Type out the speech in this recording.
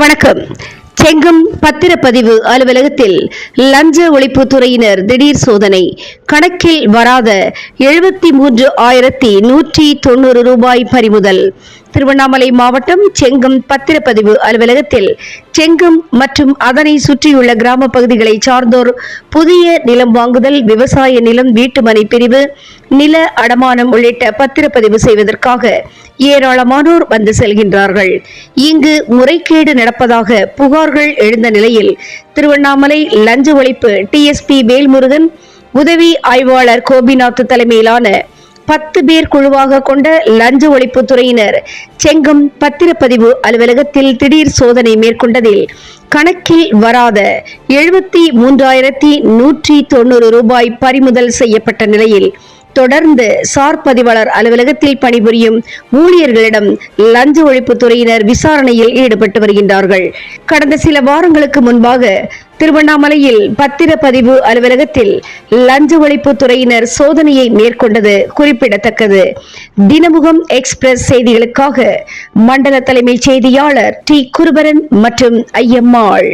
வணக்கம். செங்கம் பத்திரப்பதிவு அலுவலகத்தில் லஞ்ச ஒழிப்புத்துறையினர் திடீர் சோதனை. கணக்கில் வராத எழுபத்தி மூன்று ஆயிரத்தி நூற்றி தொண்ணூறு ரூபாய் பறிமுதல். திருவண்ணாமலை மாவட்டம் செங்கம் பத்திரப்பதிவு அலுவலகத்தில் செங்கம் மற்றும் அதனை சுற்றியுள்ள கிராம பகுதிகளை சார்ந்தோர் புதிய நிலம் வாங்குதல் விவசாய நிலம் வீட்டுமனை பிரிவு நில அடமானம் உள்ளிட்ட பத்திரப்பதிவு செய்வதற்காக ஏராளமானோர் வந்து செல்கின்றார்கள். இங்கு முறைகேடு நடப்பதாக புகார்கள் எழுந்த நிலையில் திருவண்ணாமலை லஞ்ச ஒழிப்பு டிஎஸ்பி வேல்முருகன் உதவி ஆய்வாளர் கோபிநாத் தலைமையிலான பத்து பேர் குழுவாக கொண்ட லஞ்ச ஒழிப்பு துறையினர் செங்கம் பத்திரப்பதிவு அலுவலகத்தில் திடீர் சோதனை மேற்கொண்டதில் கணக்கில் வராத எழுபத்தி மூன்றாயிரத்தி நூற்றி தொண்ணூறு ரூபாய் பறிமுதல் செய்யப்பட்ட நிலையில் தொடர்ந்து சார் பதிவாளர் அலுவலகத்தில் பணிபுரியும் ஊழியர்களிடம் லஞ்ச ஒழிப்பு துறையினர் விசாரணையில் ஈடுபட்டு வருகின்றார்கள். கடந்த சில வாரங்களுக்கு முன்பாக திருவண்ணாமலையில் பத்திரப்பதிவு அலுவலகத்தில் லஞ்ச ஒழிப்பு துறையினர் சோதனையை மேற்கொண்டது குறிப்பிடத்தக்கது. தினமுகம் எக்ஸ்பிரஸ் செய்திகளுக்காக மண்டல தலைமைச் செய்தியாளர் டி குருபரன் மற்றும் ஐயம்மாள்.